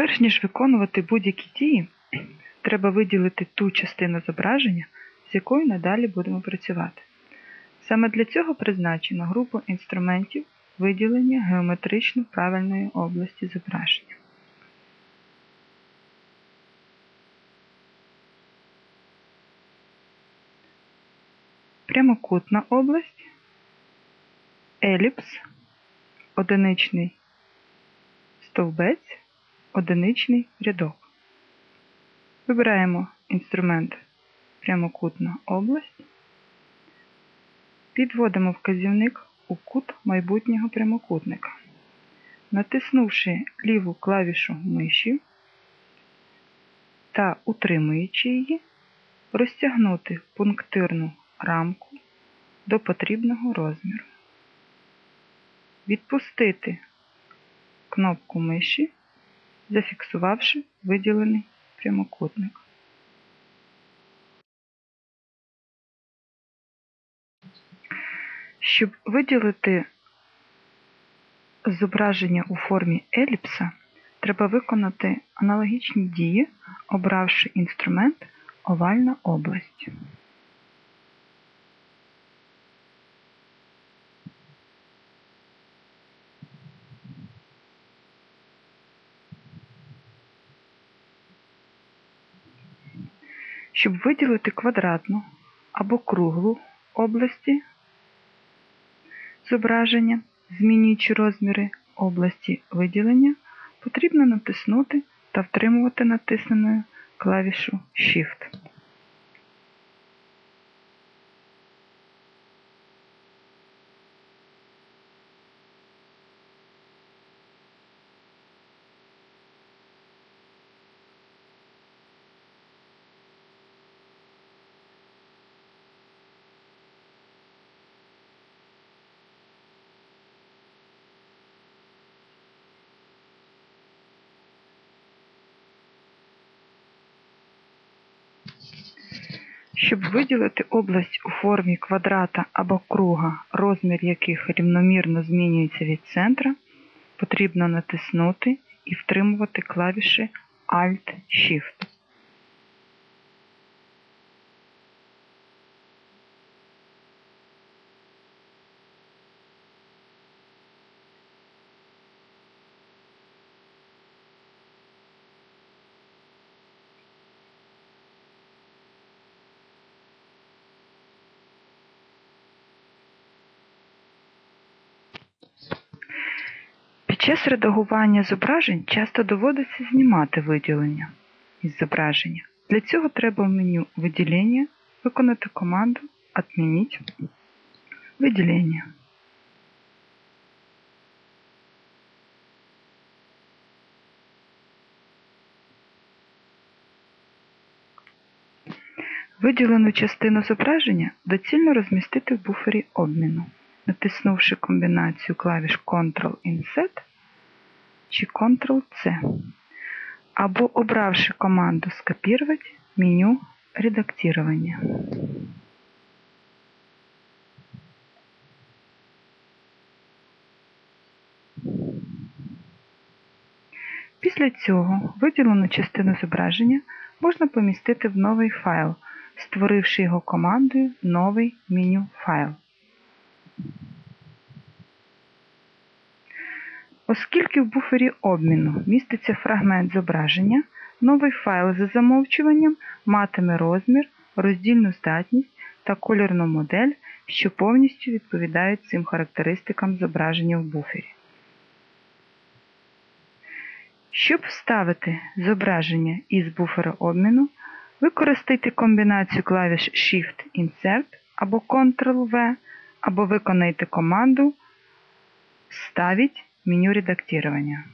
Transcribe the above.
Перш ніж виконувати будь-які дії, треба виділити ту частину зображення, з якою надалі будемо працювати. Саме для цього призначено групу інструментів виділення геометрично правильної області зображення. Прямокутна область, еліпс, одиничний стовбець, одиничний рядок. Вибираємо інструмент прямокутна область, підводимо вказівник у кут майбутнього прямокутника. Натиснувши ліву клавішу миші та утримуючи її, розтягнути пунктирну рамку до потрібного розміру. Відпустити кнопку миші, зафіксувавши виділений прямокутник. Щоб виділити зображення у формі еліпса, треба виконати аналогічні дії, обравши інструмент овальна область. Щоб виділити квадратну або круглу області зображення, змінюючи розміри області виділення, потрібно натиснути та втримувати натисненою клавішу Shift. Щоб виділити область у формі квадрата або круга, розмір яких рівномірно змінюється від центра, потрібно натиснути і втримувати клавіші Alt-Shift. Час редагування зображень часто доводиться знімати виділення із зображення. Для цього треба в меню Виділення виконати команду Отмініть виділення. Виділену частину зображення доцільно розмістити в буфері обміну, натиснувши комбінацію клавіш Ctrl-Insert чи Ctrl-C, або обравши команду «Скопировать» меню редактирования. Після цього виділену частину зображення можна помістити в новий файл, створивши його командою Новий меню файл. Оскільки в буфері обміну міститься фрагмент зображення, новий файл за замовчуванням матиме розмір, роздільну здатність та кольорну модель, що повністю відповідають цим характеристикам зображення в буфері. Щоб вставити зображення із буфера обміну, використайте комбінацію клавіш Shift-Insert або Ctrl-V, або виконайте команду Вставить меню редактирования.